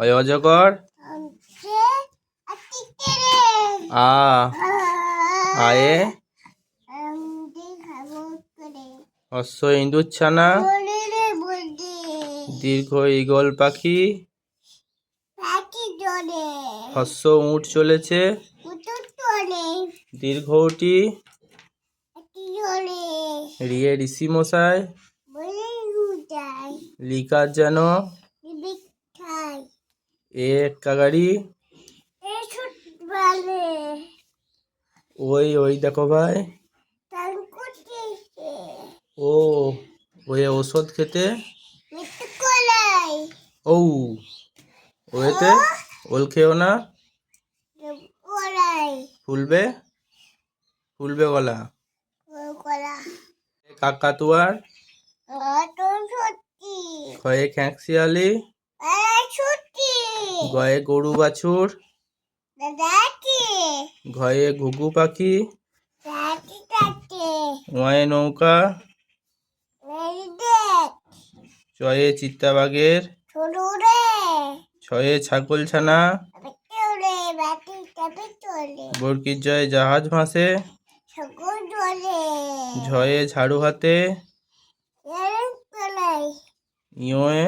অয় অজগর আ আয়ে খাব ইঁদুর ছানা দীর্ঘ ঈগল পাখি. হস্য উঠ চলেছে। চলে। দীর্ঘটি রিয়ে ঋষি মশাই। লিকার যেন। এ কাগাড়ি এ ওই ওই দেখো ভাই ও ওই ওষুধ খেতে ও ওয়েতে ওল খেও না ফুলবে ফুলবে গলা কাকাতুয়ার খয়ে খ্যাঁকশিয়ালি গয়ে গরু বাছুর ঘয়ে ঘুঘু পাখি ওয়ে নৌকা চয়ে চিত্তাবাগের ছয়ে ছাগল ছানা বরকির জয়ে জাহাজ ভাসে ঝয়ে ঝাড়ু হাতে ইয়োয়ে